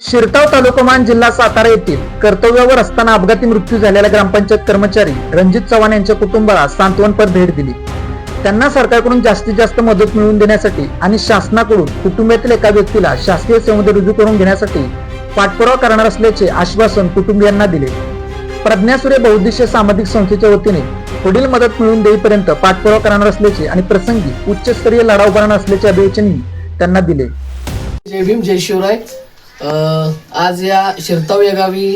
शिरताव तालुकामान जिल्हा सातारा येथील कर्तव्यावर असताना अपघाती मृत्यू झालेल्या ग्रामपंचायत कर्मचारी रणजित चव्हाण यांच्या कुटुंबाला सांत्वनपर भेट दिली. त्यांना सरकारकडून जास्तीत जास्त मदत मिळवून देण्यासाठी आणि शासनाकडून कुटुंबातील एका व्यक्तीला शासकीय सेवेमध्ये रुजू करून घेण्यासाठी पाठपुरावा करणार असल्याचे आश्वासन कुटुंबियांना दिले. प्रज्ञासुरे बहुद्देशीय सामाजिक संस्थेच्या वतीने पुढील मदत मिळवून देईपर्यंत पाठपुरावा करणार असल्याचे आणि प्रसंगी उच्चस्तरीय लढा उभारणार असल्याचे अभिवचनही त्यांना दिले. जय भीम जय शिवराय. आज या शिरताव या गावी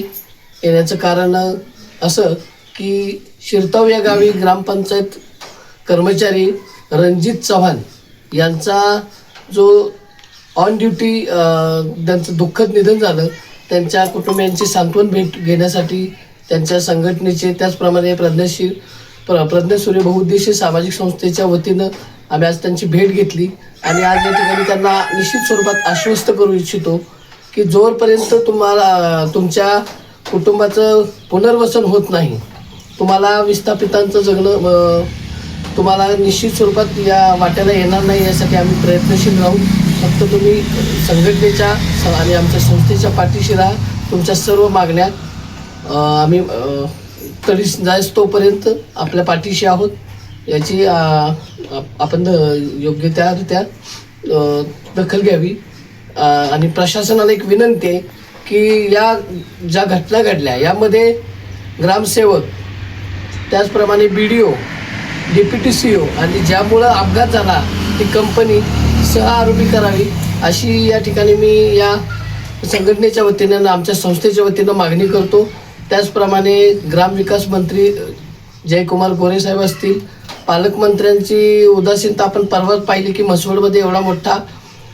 येण्याचं कारण असं की शिरताव या गावी ग्रामपंचायत कर्मचारी रणजित चव्हाण यांचा जो ऑन ड्युटी त्यांचं दुःखद निधन झालं त्यांच्या कुटुंबियांची सांत्वन भेट घेण्यासाठी त्यांच्या संघटनेचे त्याचप्रमाणे प्रज्ञाशील प्र प्रज्ञासूर्य बहुउद्देशीय सामाजिक संस्थेच्या वतीनं आम्ही आज त्यांची भेट घेतली. आणि आज या ठिकाणी त्यांना निश्चित स्वरूपात आश्वस्त करू इच्छितो. की जोरपर्यंत तुम्हाला तुमच्या कुटुंबाचं पुनर्वसन होत नाही तुम्हाला विस्थापितांचं जगणं तुम्हाला निश्चित स्वरूपात या वाट्याला येणार नाही यासाठी आम्ही प्रयत्नशील राहू. फक्त तुम्ही संघटनेच्या आणि आमच्या संस्थेच्या पाठीशी राहा. तुमच्या सर्व मागण्या आम्ही तरी जायच तोपर्यंत आपल्या पाठीशी आहोत. याची आपण योग्य त्यारित्या दखल घ्यावी. आणि प्रशासनाला एक विनंती आहे की या ज्या घटना घडल्या यामध्ये ग्रामसेवक त्याचप्रमाणे B D O deputy C O आणि ज्यामुळं अपघात झाला ती कंपनी सह आरोपी करावी अशी या ठिकाणी मी या संघटनेच्या वतीनं आमच्या संस्थेच्या वतीनं मागणी करतो. त्याचप्रमाणे ग्रामविकास मंत्री जयकुमार गोरे साहेब असतील पालकमंत्र्यांची उदासीनता आपण परवाच पाहिली की म्हसवडमध्ये एवढा मोठा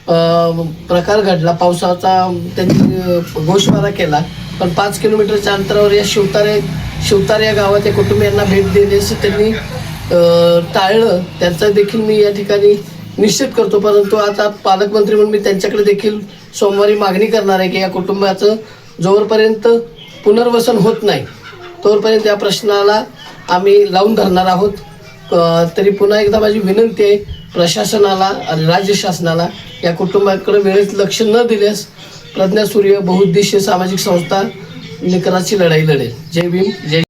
प्रकार घडला. पावसाचा त्यांनी घोषवारा केला. पण पाच किलोमीटरच्या अंतरावर या शिवतारे शिवतारे या गावात या कुटुंबियांना भेट देण्याचं त्यांनी टाळलं. त्यांचा देखील मी या ठिकाणी निश्चित करतो. परंतु आता पालकमंत्री म्हणून मी त्यांच्याकडे देखील सोमवारी मागणी करणार आहे की या कुटुंबाचं जोरपर्यंत पुनर्वसन होत नाही. तोपर्यंत या प्रश्नाला आम्ही लावून धरणार आहोत. तरी पुन्हा एकदा माझी विनंती आहे प्रशासनाला आणि राज्य शासनाला या कुटुंबाकडे वेळेत लक्ष न दिल्यास प्रज्ञा सूर्य बहुउद्देशीय सामाजिक संस्था निकराची लढाई लढेल. जय भीम जय